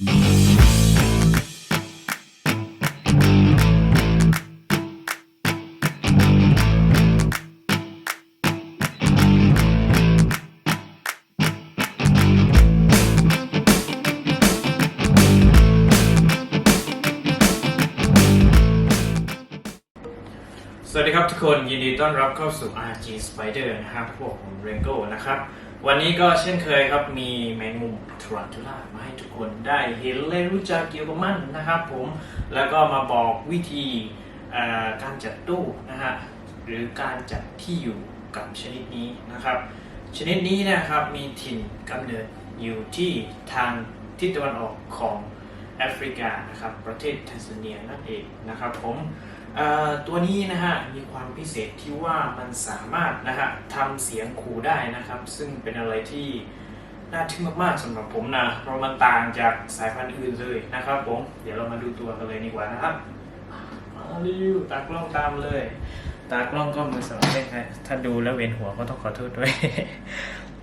สวัสดีครับทุกคนยินดีต้อนรับเข้าสู่ RG Spider นะครับพวกผมเรนโก้นะครับ วันนี้ก็เช่นเคยครับมีแมงมุมทรันทูล่ามาให้ทุกคนได้เห็นและรู้จักเกี่ยวกับมันนะครับผมแล้วก็มาบอกวิธีการจัดตู้นะฮะหรือการจัดที่อยู่กับชนิดนี้นะครับ ชนิดนี้นะครับมีถิ่นกำเนิดอยู่ที่ทางทิศตะวันออกของแอฟริกานะครับประเทศแทนซาเนียนั่นเองนะครับผม ตัวนี้นะฮะมีความพิเศษที่ว่ามันสามารถนะฮะทำเสียงขู่ได้นะครับ ซึ่งเป็นอะไรที่น่าทึ่งมากๆสำหรับผมนะเพราะมันต่างจากสายพันธุ์อื่นเลยนะครับผมเดี๋ยวเรามาดูตัวกันเลยดีกว่านะครับมาเร็วตากล้องตามเลย ตากล้องก็มือสองเล่นครับถ้าดูแล้วเวียนหัวก็ต้องขอโทษด้วย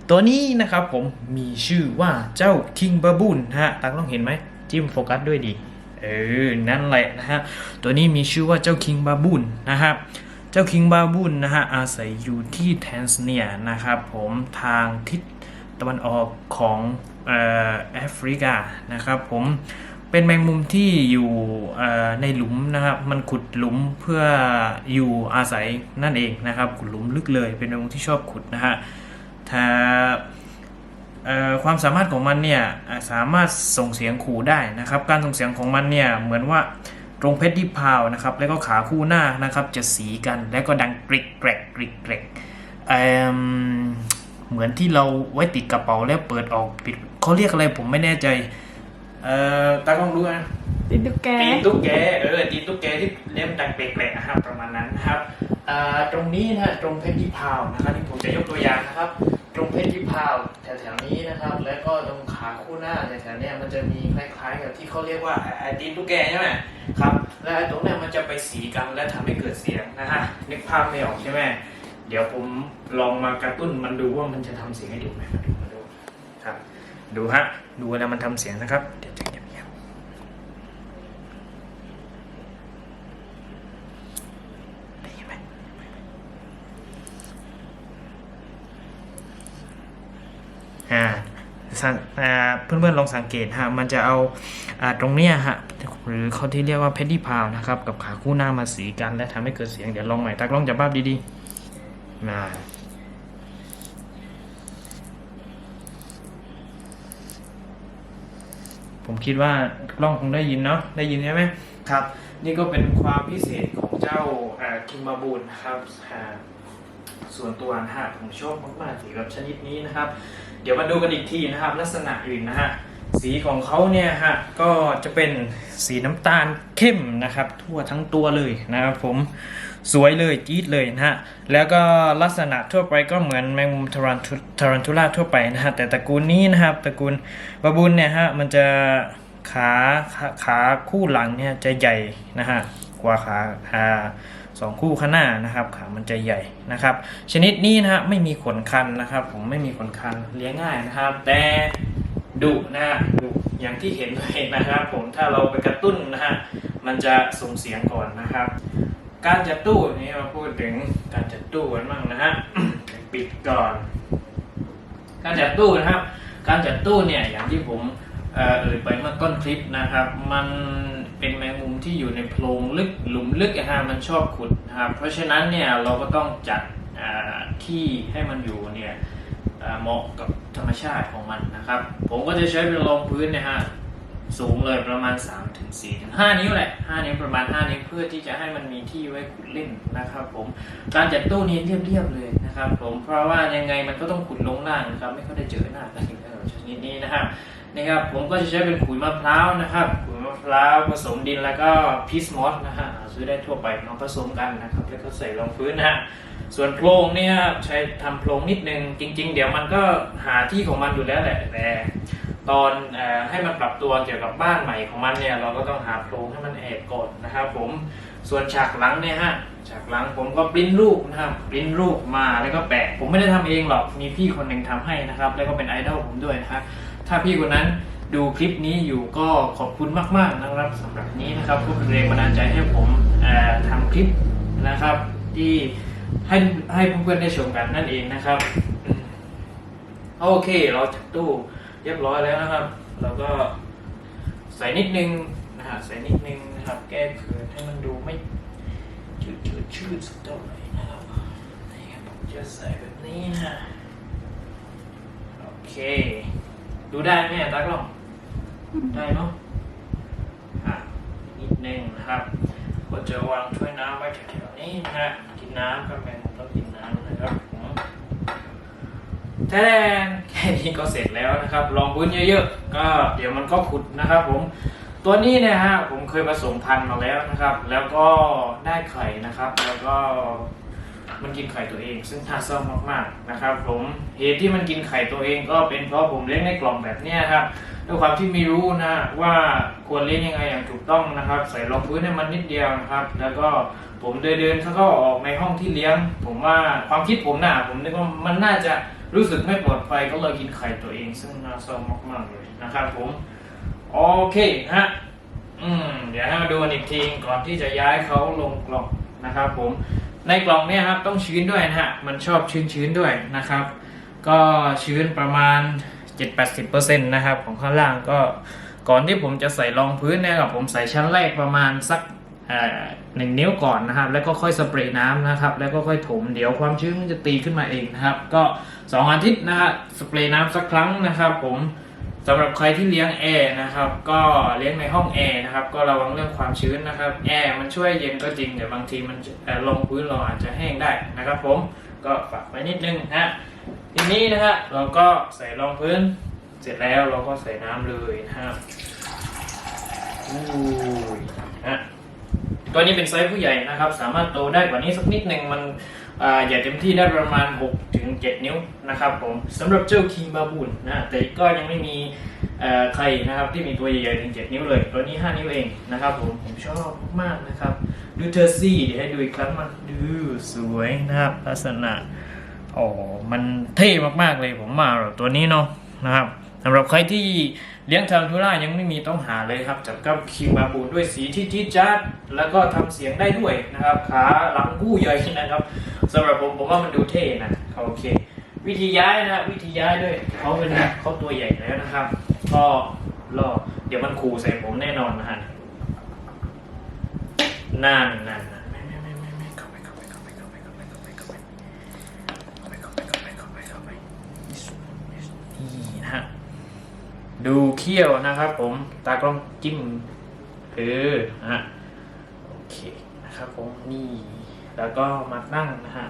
ตัวนี้นะครับผมมีชื่อว่าเจ้าคิงบาบูนฮะตากล้องเห็นไหมจิ้มโฟกัสด้วยดี เออ นั่นแหละนะฮะ ตัวนี้มีชื่อว่าเจ้าคิงบาบูนนะครับ เจ้าคิงบาบูนนะฮะอาศัยอยู่ที่แทนซาเนียนะครับผมทางทิศตะวันออกของแอฟริกานะครับผมเป็นแมงมุมที่อยู่ในหลุมนะครับ มันขุดหลุมเพื่ออยู่อาศัยนั่นเองนะครับ ขุดหลุมลึกเลย เป็นแมงมุมที่ชอบขุดนะฮะถ้า ความสามารถของมันเนี่ยอะสามารถส่งเสียงขู่ได้นะครับ การส่งเสียงของมันเนี่ยเหมือนว่าตรงเพชรที่พาวนะครับ แล้วก็ขาคู่หน้านะครับ จะสีกันแล้วก็ดังกริกแกรกกริกแกรกเอิ่มเหมือนที่เราไว้ติดกระเป๋าแล้วเปิดออกปิดเขาเรียกอะไรผมไม่แน่ใจเอ่อตากล้องรู้นะติดตุ๊กแกตีนตุ๊กแกเออตีนตุ๊กแกที่เล่มดังเปลกๆนะครับประมาณนั้นนะครับอ่าตรงนี้นะฮะตรงเพชรที่พาวนะครับที่ผมจะยกตัวอย่างนะครับ ตรงเพชรที่พาวแถวๆนี้นะครับ แล้วก็ตรงขาคู่หน้าแถวๆนี้มันจะมีคล้ายๆ กับที่เขาเรียกว่าไอตีนตุ๊กแกใช่ไหมครับ แล้วไอตรงนี้มันจะไปสีกันและทำให้เกิดเสียงนะฮะนึกภาพไม่ออกใช่ไหมเดี๋ยวผมลองมากระตุ้นมันดูว่ามันจะทำเสียงให้ดูไหมมาดูมาดูครับ ดูฮะดูนะมันทำเสียงนะครับเดี๋ยวจะเงียบๆ ได้ยินไหม อ่าเพื่อนๆลองสังเกตฮะมันจะเอาอตรงเนี้ยฮะหรือเขาที่เรียกว่าเพดดี้พาวนะครับกับขาคู่หน้ามาสีกันและทำให้เกิดเสียงเดี๋ยวลองใหม่ตากล้องจับภาพดีๆมาผมคิดว่ากล้องคงได้ยินเนาะได้ยินใช่ไหมครับ นี่ก็เป็นความพิเศษของเจ้าคิมบาบูนนะครับส่วนตัวนะฮะผมชอบมากๆสีแบบชนิดนี้นะครับ เดี๋ยวมาดูกันอีกทีนะครับ ลักษณะอื่นนะฮะสีของเขาเนี่ยฮะก็จะเป็นสีน้ำตาลเข้มนะครับ ทั่วทั้งตัวเลยนะครับผมสวยเลยจี๊ดเลยนะฮะแล้วก็ลักษณะทั่วไปก็เหมือนแมงมุมทารันทารันทูล่าทั่วไปนะฮะแต่ตระกูลนี้นะครับตระกูลบาบูนเนี่ยฮะมันจะขาขาขาคู่หลังเนี่ยจะใหญ่นะฮะกว่าขาขา สองคู่ข้างหน้านะครับขามันจะใหญ่นะครับ ชนิดนี้นะฮะไม่มีขนคันนะครับ ผมไม่มีขนคันเลี้ยงง่ายนะครับ แต่ดุนะฮะดุอย่างที่เห็นเลยนะครับ ผมถ้าเราไปกระตุ้นนะฮะมันจะส่งเสียงก่อนนะครับ การจัดตู้นี่มาพูดถึงการจัดตู้กันบ้างนะฮะปิดก่อน การจัดตู้นะครับ การจัดตู้เนี่ยอย่างที่ผม เอ่อเอ่ยไปเมื่อต้นคลิปนะครับ มันเป็นแมงมุมที่อยู่ในโพรงลึกหลุมลึกนะฮะมันชอบขุดนะครับเพราะฉะนั้นเนี่ยเราก็ต้องจัดที่ให้มันอยู่เนี่ยเหมาะกับธรรมชาติของมันนะครับ ผมก็จะใช้เป็นรองพื้นนะฮะสูงเลยประมาณ 3 ถึง4ถึง5นิ้วแหละ 5 นิ้วประมาณ 5 นิ้วเพื่อที่จะให้มันมีที่ไว้ขุดเล่นนะครับ ผมการจัดตู้นี้เรียบๆเลยนะครับ ผมเพราะว่ายังไงมันก็ต้องขุดลงล่างนะครับ ไม่ค่อยได้เจอหน้ากัน ชนิดนี้นะครับนะครับผมก็จะใช้เป็นขุยมะพร้าวนะครับขุยมะพร้าวผสมดินแล้วก็พีสมอสนะฮะซื้อได้ทั่วไปลองผสมกันนะครับแล้วก็ใส่รองพื้นนะฮะส่วนโพรงเนี่ยใช้ทำโพรงนิดนึงจริง ๆ เดี๋ยวมันก็หาที่ของมันอยู่แล้วแหละแต่ ตอนอให้มันปรับตัวเกี่ยวกับบ้านใหม่ของมันเนี่ยเราก็ต้องหาโพรงให้มันแอบก่อนะครับผมส่วนฉากหลังเนี่ยฮะฉากหลังผมก็ปริ้นรูปนะครับปริ้นรูปมาแล้วก็แปะ ผมไม่ได้ทำเองหรอกมีพี่คนหนึ่งทำให้นะครับ แล้วก็เป็นไอดอลผมด้วยนะครับถ้าพี่คนนั้นดูคลิปนี้อยู่ก็ขอบคุณมากๆนะครับสำหรับนี้นะครับก็เป็นแรงบันดาลใจให้ผมเอ่อทำคลิปนะครับ ที่ให้ให้เพื่อนๆได้ชมกันนั่นเองนะครับ โอเคเราจัดตู้ เรียบร้อยแล้วนะครับ เราก็ใส่นิดนึงนะฮะใส่นิดนึงนะครับ แก้เขินให้มันดูไม่ชืดชืดชืดสักเท่าไหร่นะครับนี่ครับผมจะใส่แบบนี้นะโอเค ดูได้ไหมตากล้องได้เนาะอะนิดนึงนะครับก็จะวางถ้วยน้ำไว้แถวๆนี้นะฮะกินน้ำก็เป็นต้องกินน้ำนะครับ แท้แค่นี้ก็เสร็จแล้วนะครับลองพื้นเยอะๆ ก็เดี๋ยวมันก็ขุดนะครับผมตัวนี้เนะฮะผมเคยผสมพันธุ์มาแล้วนะครับ แล้วก็ได้ไข่นะครับ แล้วก็มันกินไข่ตัวเอง ซึ่งน่าเศร้ามากๆนะครับ ผมเหตุที่มันกินไข่ตัวเองก็เป็นเพราะผมเลี้ยงในกล่องแบบเนี้ยครับด้วยความที่ไม่รู้นะว่าควรเลี้ยงยังไงอย่างถูกต้องนะครับ ใส่รองพื้นให้มันนิดเดียวนะครับ แล้วก็ผมเดินเดินๆเขาก็ออกในห้องที่เลี้ยง ผมว่าความคิดผมนะผมนึกว่ามันน่าจะ รู้สึกไม่ปลอดภัยก็เลยกินไข่ตัวเองซึ่งน่าเศร้ามากๆเลยนะครับผมโอเคฮะอืมเดี๋ยวให้มาดูอีกทีก่อนที่จะย้ายเขาลงกล่องนะครับผมในกล่องเนี่ยครับต้องชื้นด้วยนะฮะมันชอบชื้นชื้นๆด้วยนะครับ ก็ชื้นประมาณ 7-80%นะครับของข้างล่างก็ก่อนที่ผมจะใส่รองพื้นเนี่ยครับผมใส่ชั้นแรกประมาณสัก หนึ่งนิ้วก่อนนะครับ แล้วก็ค่อยสเปรย์น้ำนะครับ แล้วก็ค่อยถม เดี๋ยวความชื้นมันจะตีขึ้นมาเองนะครับ ก็สองอาทิตย์นะฮะสเปรย์น้ำสักครั้งนะครับ ผมสำหรับใครที่เลี้ยงแอร์นะครับ ก็เลี้ยงในห้องแอร์นะครับ ก็ระวังเรื่องความชื้นนะครับ แอร์มันช่วยเย็นก็จริงแต่บางทีมันเอ่อลงพื้นเราอาจจะแห้งได้นะครับ ผมก็ฝากไว้นิดนึงนะฮะทีนี้นะฮะเราก็ใส่รองพื้น เสร็จแล้วเราก็ใส่น้ำเลยนะครับอู้ยฮะ ตัวนี้เป็นไซส์ผู้ใหญ่นะครับ สามารถโตได้กว่านี้สักนิดหนึ่งมันใหญ่เต็มที่ได้ประมาณ 6 ถึง 7 นิ้วนะครับผมสำหรับเจ้าคิงบาบูนนะแต่ก็ยังไม่มีใครนะครับที่มีตัวใหญ่ถึง 7 นิ้วเลยตัวนี้ 5 นิ้วเองนะครับผมผมชอบมากนะครับ ดูเธอซี่เดี๋ยวให้ดูอีกครั้งมันดูสวยนะครับลักษณะโอ้มันเท่มากๆเลยผมมาตัวนี้เนาะนะครับสำหรับใครที่ เลี้ยงทารันทูล่ายังไม่มีต้องหาเลยครับจับกับคิงบาบูด้วยสีที่จี๊ดจ๊าดแล้วก็ทำเสียงได้ด้วยนะครับขาหลังกู้ใหญ่นะครับสำหรับผมผมว่ามันดูเท่นะโอเค วิธีย้ายนะวิธีย้ายด้วยเขาเป็นเขาตัวใหญ่แล้วนะครับก็รอเดี๋ยวมันขู่ใส่ผมแน่นอนนะฮะนั่นนั่น ดูเขี้ยวนะครับผมตากล้องจิ้มเออฮะโอเคนะครับผมนี่แล้วก็มานั่งนะฮะ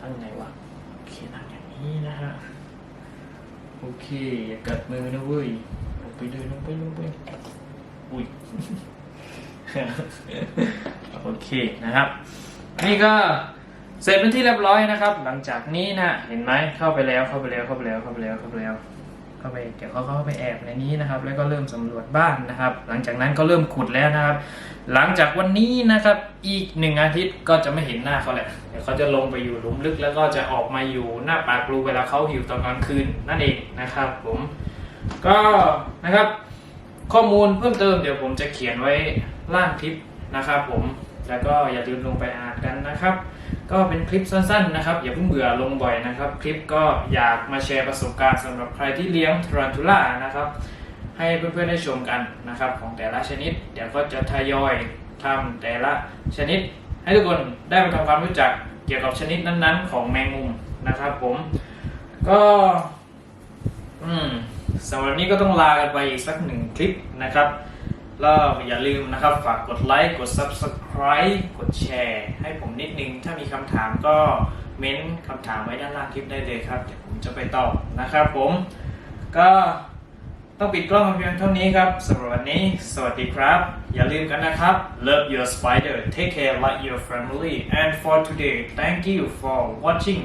ตั้งไงวะโอเคนั่งอย่างนี้นะฮะโอเคอย่ากัดมือนะเว้ยลงไปเลยลงไปลงไปอุ้ยโอเคนะครับ นี่ก็เสร็จเป็นที่เรียบร้อยนะครับ หลังจากนี้นะเห็นไหมเข้าไปแล้วเข้าไปแล้วเข้าไปแล้วเข้าไปแล้วเข้าไปแล้ว เข้าไปเดี๋ยวเขาเข้าไปแอบในนี้นะครับ แล้วก็เริ่มสำรวจบ้านนะครับ หลังจากนั้นก็เริ่มขุดแล้วนะครับ หลังจากวันนี้นะครับอีกหนึ่งอาทิตย์ก็จะไม่เห็นหน้าเขาแหละเดี๋ยวเขาจะลงไปอยู่หลุมลึก แล้วก็จะออกมาอยู่หน้าปากรูเวลาเขาหิวตอนกลางคืนนั่นเองนะครับ ผมก็นะครับ ข้อมูลเพิ่มเติมเดี๋ยวผมจะเขียนไว้ล่างคลิปนะครับ ผมแล้วก็อย่าลืมลงไปอ่านกันนะครับ ก็เป็นคลิปสั้นๆนะครับ อย่าเพิ่งเบื่อลงบ่อยนะครับ คลิปก็อยากมาแชร์ประสบการณ์สำหรับใครที่เลี้ยงทรันทูล่านะครับ ให้เพื่อนๆได้ชมกันนะครับ ของแต่ละชนิด เดี๋ยวก็จะทยอยทำแต่ละชนิด ให้ทุกคนได้มาทำความรู้จักเกี่ยวกับชนิดนั้นๆ ของแมงมุมนะครับ ผมก็อืมสำหรับนี้ก็ต้องลากันไปอีกสักหนึ่งคลิปนะครับ แล้วอย่าลืมนะครับ ฝากกดไลค์กด Subscribe กดแชร์ ให้ผมนิดนึง ถ้ามีคำถามก็เม้นคำถามไว้ด้านล่างคลิปได้เลยครับ เดี๋ยวผมจะไปตอบนะครับผม ก็ต้องปิดกล้องเพียงเท่านี้ครับสำหรับวันนี้ สวัสดีครับ อย่าลืมกันนะครับ Love your spider take care like your family and for today thank you for watching